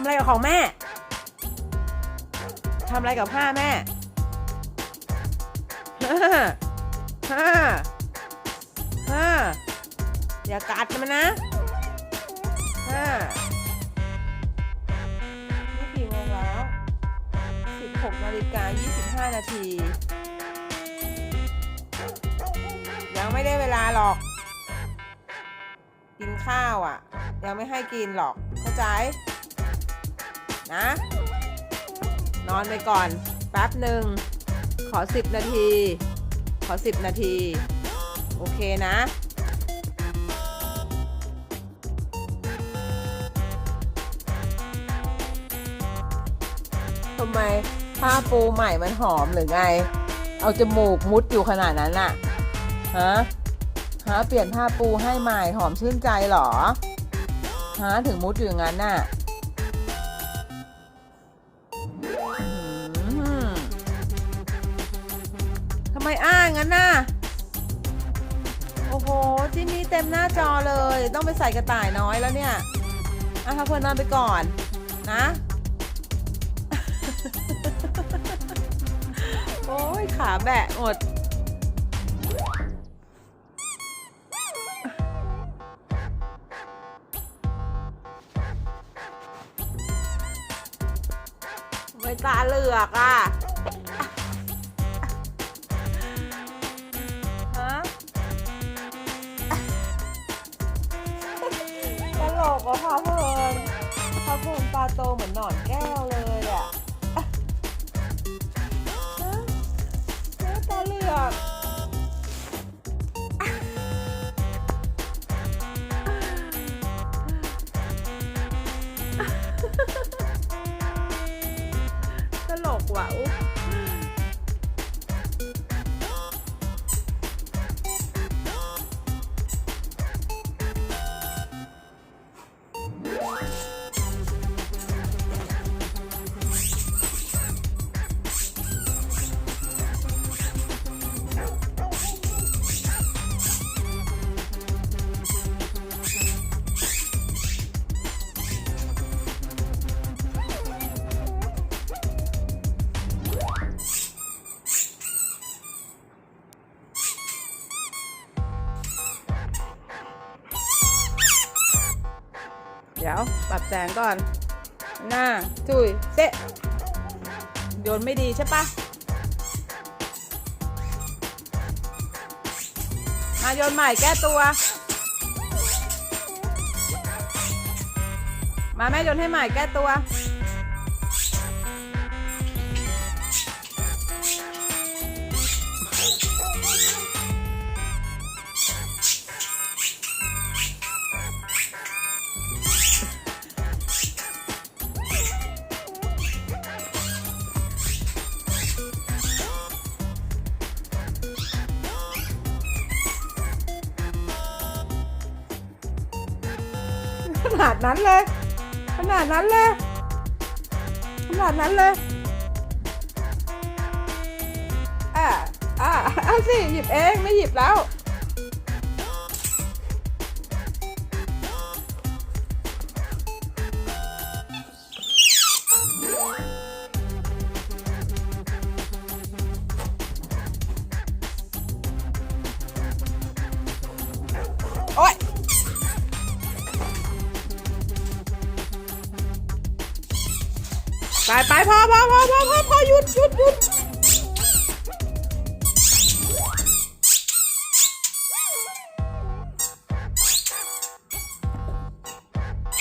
ำอะไรกับของแม่ ทำอะไรกับผ้าแม่ฮ่าฮ่าฮ่าอย่ากัดมันนะฮ่านี่กี่โมงแล้ว 16นาฬิกา25 นาที ยังไม่ได้เวลาหรอก กินข้าวอะ ยังไม่ให้กินหรอก เข้าใจ นะ นอนไปก่อน แป๊บหนึ่ง ขอ 10 นาที ขอ 10 นาที โอเคนะทำไมผ้าปูใหม่มันหอมหรือไง เอาจมูกมุดอยู่ขนาดนั้นน่ะ ฮะ ฮะ เปลี่ยนผ้าปูให้ใหม่หอมชื่นใจหรอ ฮะ ถึงมุดอยู่อย่างนั้นน่ะำไมอ้างั้นน่ะ โอ้โหที่นี้เต็มหน้าจอเลย ต้องไปใส่กระต่ายน้อยแล้วเนี่ยอะพักเพื่อนนอนไปก่อนนะ โอ้ยขาแบะหมดไม่ตาเหลือกอะ ตลกอะพ่อเพลินพ่อเพลินตาโตเหมือนหนอนแก้วเลยอะฮะฮะตาเหลือกตลกว่ะอุ๊ เดี๋ยวปรับแสงก่อน หน้าจุยเซะโยนไม่ดีใช่ปะมาโยนใหม่แก้ตัว มาแม่โยนให้ใหม่แก้ตัว ขนาดนั้นเลย ขนาดนั้นเลย ขนาดนั้นเลยอ่าอ่าเอาสิหยิบเองไม่หยิบแล้ว ไปไปพอพอพอพอพอหยุดหยุดหยุด